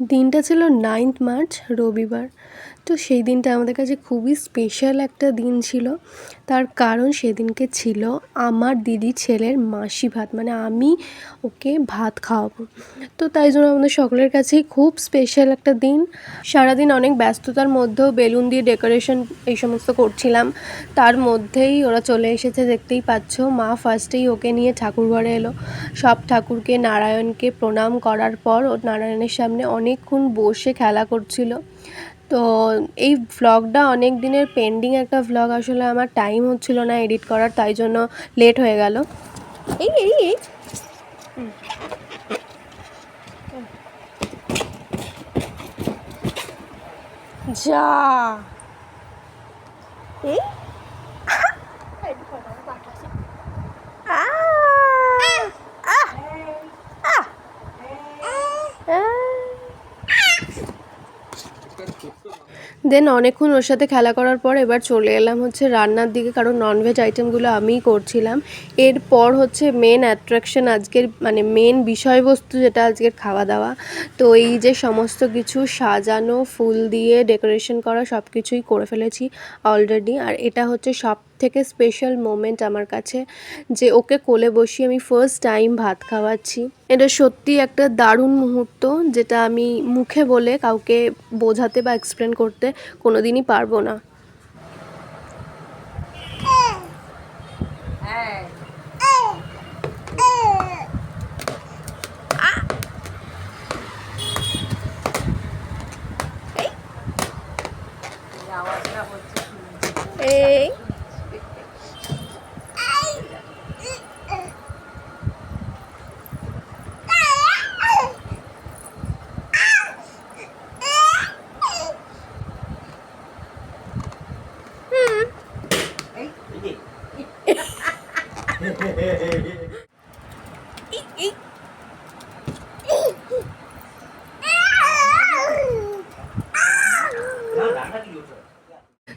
দিনটা ছিল ninth March রবিবার। তো সেই দিনটা আমাদের কাছে খুবই স্পেশাল একটা দিন ছিল। তার কারণ সেদিনকে ছিল আমার দিদি ছেলের মাসি ভাত মানে আমি ওকে ভাত খাওয়াবো। তো তাই জন্য আমাদের সকলের কাছেই খুব স্পেশাল একটা দিন। সারাদিন অনেক ব্যস্ততার মধ্যেও বেলুন দিয়ে ডেকোরেশন এই সমস্ত করছিলাম। তার মধ্যেই ওরা চলে এসেছে, দেখতেই পাচ্ছ। মা ফার্স্টেই ওকে নিয়ে ঠাকুর ঘরে এলো। সব ঠাকুরকে, নারায়ণকে প্রণাম করার পর ও নারায়ণের সামনে অনেকক্ষণ বসে খেলা করছিল। তো এই ভ্লগটা অনেক দিনের পেন্ডিং একটা ভ্লগ আসলে আমার টাইম হচ্ছিল না এডিট করার, তাই জন্য লেট হয়ে গেল। এই এই এই। যা। এই। দেন অনেকক্ষণ ওর সাথে খেলা করার পর এবার চলে এলাম হচ্ছে রান্নার দিকে, কারণ ননভেজ আইটেমগুলো আমিই করছিলাম। এরপর হচ্ছে মেন অ্যাট্রাকশন আজকের মানে মেন বিষয়বস্তু যেটা আজকের খাওয়া দাওয়া তো এই যে সমস্ত কিছু সাজানো, ফুল দিয়ে ডেকোরেশন করা সব কিছুই করে ফেলেছি অলরেডি আর এটা হচ্ছে সব থেকে স্পেশাল মোমেন্ট আমার কাছে যে ওকে কোলে বসিয়ে আমি ফার্স্ট টাইম ভাত খাওয়াচ্ছি। এটা সত্যি একটা দারুণ মুহূর্ত যেটা আমি মুখে বলে কাউকে বোঝাতে বা এক্সপ্লেন করতে কোনো দিনই পারব না। এই।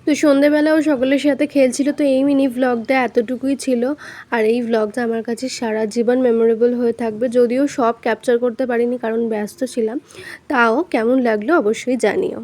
তো সন্ধেবেলাও সকলের সাথে খেলছিল, তো এই মিনি ভ্লগটা এতটুকুই ছিল। আর এই ভ্লগটা আমার কাছে সারা জীবন মেমোরেবল হয়ে থাকবে। যদিও সব ক্যাপচার করতে পারিনি, কারণ ব্যস্ত ছিলাম। তাও কেমন লাগল অবশ্যই জানিও।